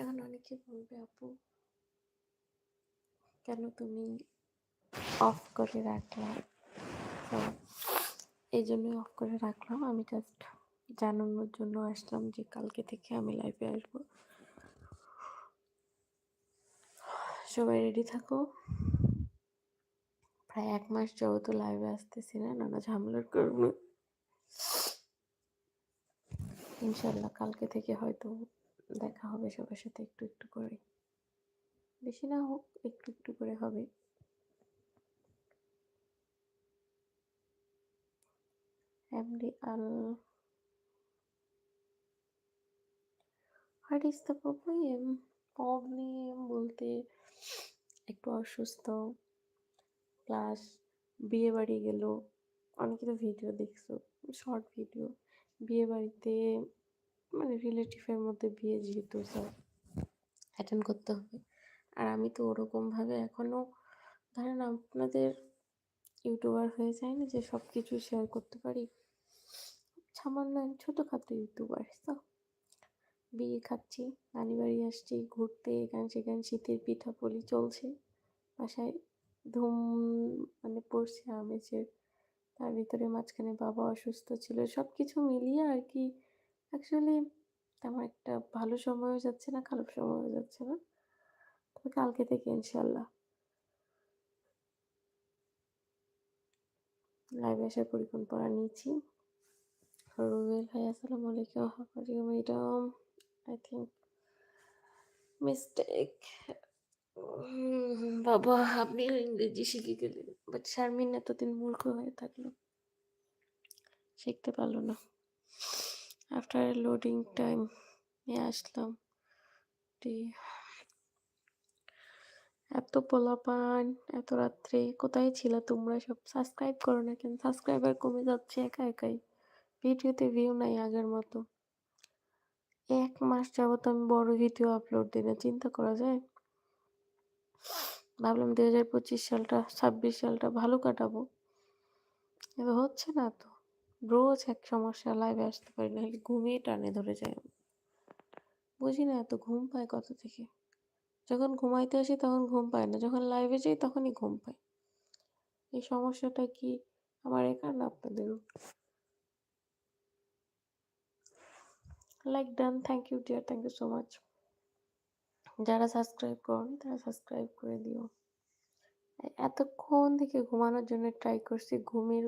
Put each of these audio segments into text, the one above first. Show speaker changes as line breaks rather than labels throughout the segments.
এখন অনেকে বলবে, আপু, কেন তুমি অফ করে রাখলাম এই জন্যই অফ করে রাখলাম। আমি জাস্ট জানানোর জন্য আসলাম যে কালকে থেকে আমি লাইভে আসব। সবাই রেডি থাকো। প্রায় এক মাস যেহেতু লাইভে আসতেছি না, নানা ঝামেলার কারণে। ইনশাল্লাহ কালকে থেকে হয়তো দেখা হবে সবার সাথে একটু একটু করে। বেশি না হোক, একটু একটু করে হবে। MD Al what is the problem problem বলতে একটু অসুস্থ। প্লাস বিয়ে বাড়ি গেল। অনেকে তো ভিডিও দেখছ শর্ট ভিডিও বিয়ে বাড়িতে মানে রিলেটিভের মধ্যে বিয়ে যেহেতু সব অ্যাটেন্ড করতে হবে। আর আমি তো ওরকমভাবে এখনও ধরেন আপনাদের ইউটিউবার হয়ে যায় না যে সব কিছু শেয়ার করতে পারি? সামান্য ছোটোখাটো ইউটিউবার তো বিয়ে খাচ্ছি, নানি বাড়ি আসছি, ঘুরতে, এখানে সেখানে, শীতের পিঠা পুলি চলছে, বাসায় ধুম মানে পড়ছে আমেজের। তার ভিতরে মাঝখানে বাবা অসুস্থ ছিল সব কিছু মিলিয়ে আর কি অ্যাকচুয়ালি তেমন একটা ভালো সময়ও যাচ্ছে না, খারাপ সময়ও যাচ্ছে না। তবে কালকে থেকে ইনশাল্লাহ লাইভে আসার পরিকল্পনা নিয়েছি। রুবেল ভাই, আসসালামু আলাইকুম। How are you madam I think mistake বাবা আপনিও ইংরেজি শিখে গেলেন। বাট শারমিন এতদিন মূর্খ হয়ে থাকল। শিখতে পারল না। আফটার লোডিং টাইম নিয়ে আসলাম। এত পোলাপান, এত রাত্রে, কোথায় ছিল তোমরা সব? সাবস্ক্রাইব করো না কেন? সাবস্ক্রাইবার কমে যাচ্ছে একা একাই। ভিডিওতে ভিউ নাই আগের মতো। এক মাস যাবত আমি বড় ভিডিও আপলোড দিই না, চিন্তা করা যায়? ভাবলাম দু হাজার পঁচিশ সালটা, ছাব্বিশ সালটা ভালো কাটাবো। এবার হচ্ছে না তো। রোজ এক সমস্যা লাইভে আসতে পারি না ঘুমিয়ে টানে ধরে যায়। বুঝি না এত ঘুম পায় কত থেকে? যখন ঘুমাইতে আসি তখন ঘুম পায় না, যখন লাইভে যাই তখনই ঘুম পায়। এই সমস্যাটা কি আমার একার না আপনাদেরও? Like done thank you dear thank you so much যারা সাবস্ক্রাইব করনি তারা সাবস্ক্রাইব করে দিও। এতক্ষণ থেকে ঘুমানোর জন্য ট্রাই করছি, ঘুমের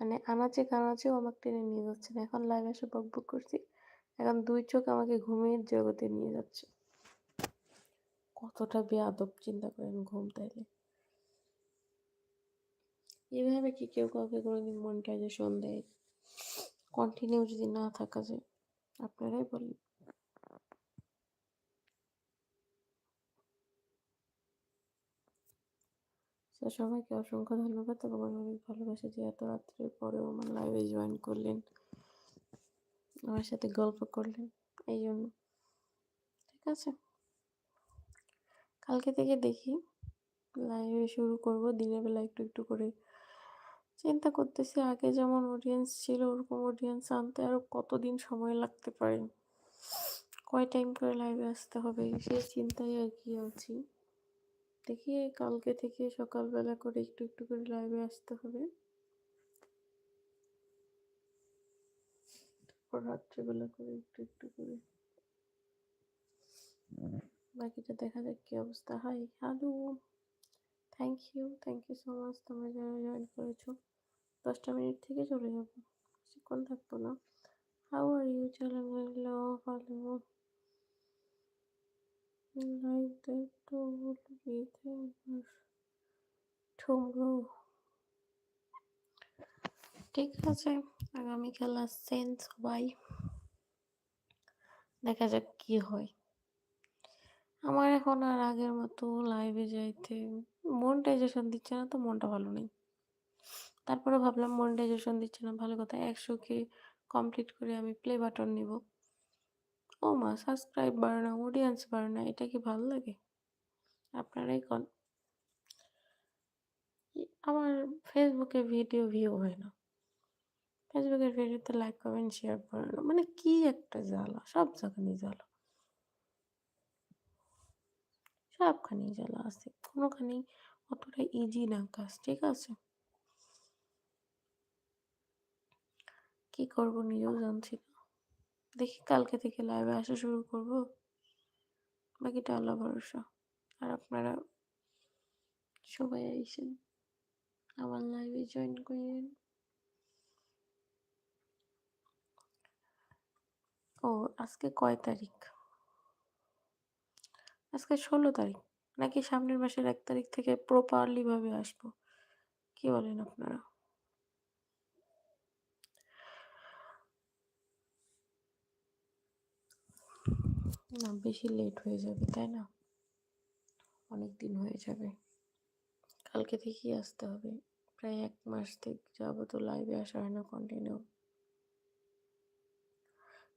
মানে আনাচে কানাচেও আমাকে টেনে নিয়ে যাচ্ছে না। এখন লাইভ এসে বক বক করছি। এখন দুই চোখ আমাকে ঘুমের জগতে নিয়ে যাচ্ছে। কতটা বেয়াদব, চিন্তা করেন ঘুম তাইলে। এভাবে কি কেউ কাউকে কোনোদিন যে সন্ধেয় কন্টিনিউ যদি না থাকা যায়, আপনারাই বলেন। তো সবাইকে অসংখ্য ধন্যবাদ এবং অনেক ভালোবাসা যে এত রাত্রের পরেও আমার লাইভে জয়েন করলেন, আমার সাথে গল্প করলেন, এই জন্য। ঠিক আছে? কালকে থেকে দেখি লাইভে শুরু করব, দিনের বেলা একটু একটু করে চিন্তা করতেছি, আগে যেমন অডিয়েন্স ছিল, ওরকম অডিয়েন্স আনতে আরও কতদিন সময় লাগতে পারে? কয় টাইম করে লাইভে আসতে হবে? সেই চিন্তায় আর কি আছি। দেখি কালকে থেকে সকালবেলা করে একটু একটু করে লাইভে আসতে হবে। তারপর রাত্রিবেলা করে একটু একটু করে। বাকিটা দেখা যাক কি অবস্থা হয়। Hello thank you thank you so much তোমরা যারা জয়েন করেছ, দশটা মিনিট থেকে চলে যাব। বেশিক্ষণ থাকব না। হাউ আর ইউ গেল ভালো লাইক দেখতে বলতে ঠুমরো ঠিক আছে, আগামীকাল আসছেন সবাই। দেখা যাক কি হয়। আমার এখন আর আগের মতো লাইভে যাইতে মনটাইজেশন দিচ্ছে না, তো মনটা ভালো নেই। তারপরে ভাবলাম মনিটাইজেশন দিচ্ছে না, ভালো কথা। একশো কে কমপ্লিট করে আমি প্লে বাটন নিব। ও মা সাবস্ক্রাইব বাড়ে না অডিয়েন্স বাড়ে না এটা কি ভালো লাগে? আপনারাই কন। আমার ফেসবুকে ভিডিও ভিউ হয় না। ফেসবুকের ভিডিওতে লাইক কমেন্ট শেয়ার করে না মানে কি একটা জ্বালা সব জায়গায় জ্বালা। সবখানেই জ্বালা আছে কোনোখানেই অতটা ইজি না কাজ, ঠিক আছে? কি করব, নিজেও জানছি না। দেখি কালকে থেকে লাইভে আসা শুরু করব। বাকিটা আল্লাহ ভরসা। আর আপনারা সবাই আইসেন আমার লাইভে জয়েন করেন। ও, আজকে কয় তারিখ? আজকে ষোলো তারিখ। নাকি সামনের মাসের এক তারিখ থেকে প্রপারলি ভাবে আসব? কি বলেন আপনারা? না, বেশি লেট হয়ে যাবে, তাই না? অনেক দিন হয়ে যাবে। কালকে থেকেই আসতে হবে। প্রায় এক মাস থেকে যাব তো লাইভে আসা হয় না কন্টিনিউ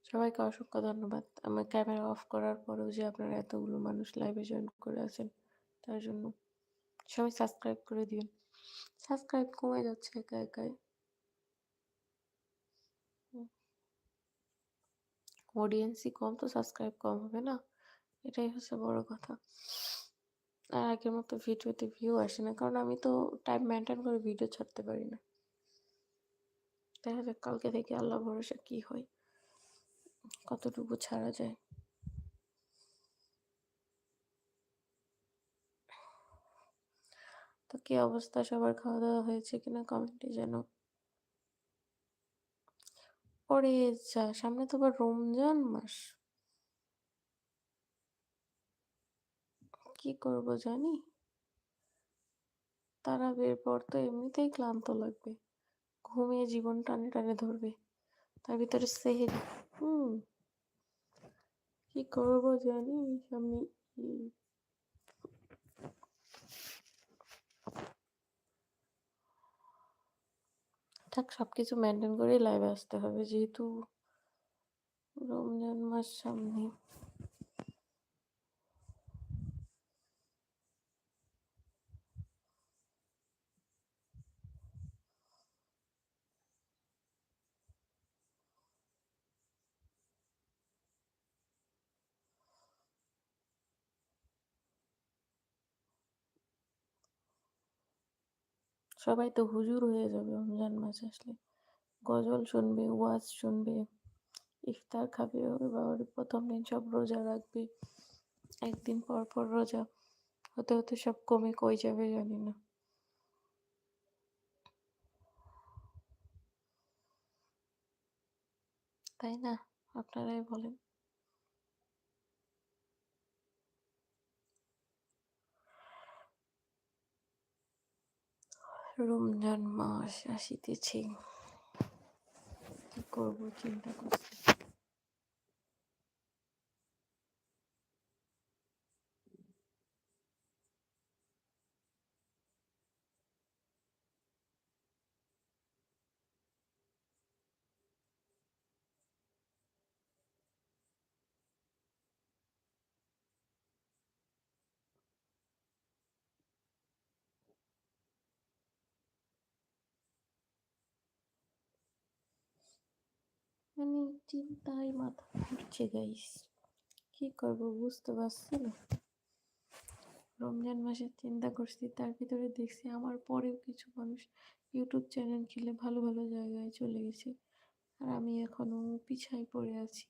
সবাইকে অসংখ্য ধন্যবাদ। আমার ক্যামেরা অফ করার পরেও যে আপনারা এতগুলো মানুষ লাইভে জয়েন করে আছেন, তার জন্য সবাই সাবস্ক্রাইব করে দিবেন। সাবস্ক্রাইব কমে যাচ্ছে একা একাই। অডিয়েন্সই কম তো সাবস্ক্রাইব কম হবে না? এটাই হচ্ছে বড় কথা। আর আগের মতো ভিডিওতে ভিউ আসে না। কারণ আমি তো টাইম মেনটেন করে ভিডিও ছাড়তে পারি না। দেখা যাক কালকে থেকে আল্লাহ ভরসা কি হয়। কতটুকু ছাড়া যায়। তো কি অবস্থা? সবার খাওয়া দাওয়া হয়েছে কিনা? কমেন্টে যেন ওরে যা, সামনে তো আবার রমজান মাস। কি করব জানি? তারা বের পর তো এমনিতেই ক্লান্ত লাগবে। ঘুমিয়ে জীবন টানে টানে ধরবে। তার ভিতরে সেহেরি। হুম। কি করব জানি? সামনে থাক সবকিছু মেনটেন করেই লাইভে আসতে হবে যেহেতু রমজান মাস সামনে। সবাই তো হুজুর হয়ে যাবে রমজান মাস আসলে। গজল শুনবে, ওয়াজ শুনবে, ইফতার খাবে বাবার প্রথম দিন সব রোজা রাখবে, একদিন পর পর রোজা। হতে হতে সব কমে কই যাবে জানি না। তাই না? আপনারাই বলেন। রমজান মাস আসিতেছে। কি করব চিন্তা করছি মানে চিন্তায় মাথা ঘুরছে গাইস কি করব বুঝতে পারছি না। রমজান মাসের চিন্তা করছি, তার ভিতরে দেখছি আমার পরেও কিছু মানুষ ইউটিউব চ্যানেল খুলে ভালো ভালো জায়গায় চলে গেছে। আর আমি এখনও পিছায় পড়ে আছি।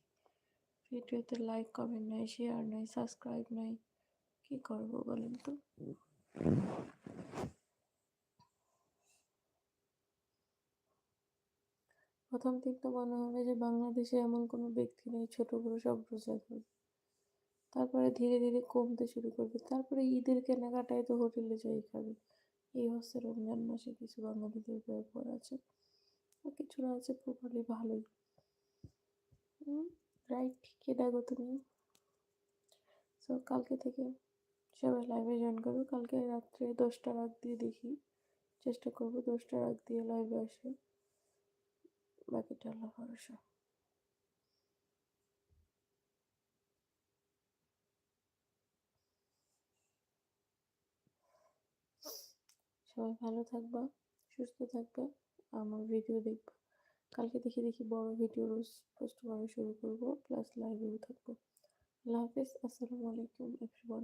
ভিডিওতে লাইক কমেন্ট নাই শেয়ার নাই সাবস্ক্রাইব নাই। কি করব বলেন তো? প্রথম দিক তো মনে হবে যে বাংলাদেশে এমন কোনো ব্যক্তি নেই, ছোট বড় সব রোজা করবে তারপরে ধীরে ধীরে কমতে শুরু করবে। তারপরে ঈদের কেনাকাটায় তো হোটেলে যাই খাবে। এই হচ্ছে রমজান মাসে কিছু বাঙালিদের ব্যাপার আছে। আর কিছুটা আছে, প্রপারলি ভালোই। রাইট ঠিকই দেখো তুমি। সো কালকে থেকে সবাই লাইভে জয়েন করব কালকে রাত্রে দশটা রাত দিয়ে দেখি। চেষ্টা করব দশটা রাত দিয়ে লাইভে আসে। বাকিটা আল্লাহ ভরসা। সবাই ভালো থাকবা, সুস্থ থাকবে, আমার ভিডিও দেখবা। কালকে দেখি দেখি বড় ভিডিও রোজ পোস্ট করা শুরু করব প্লাস লাইভেও থাকব। আল্লাহ হাফিজ, আসসালামু আলাইকুম এভরিওয়ান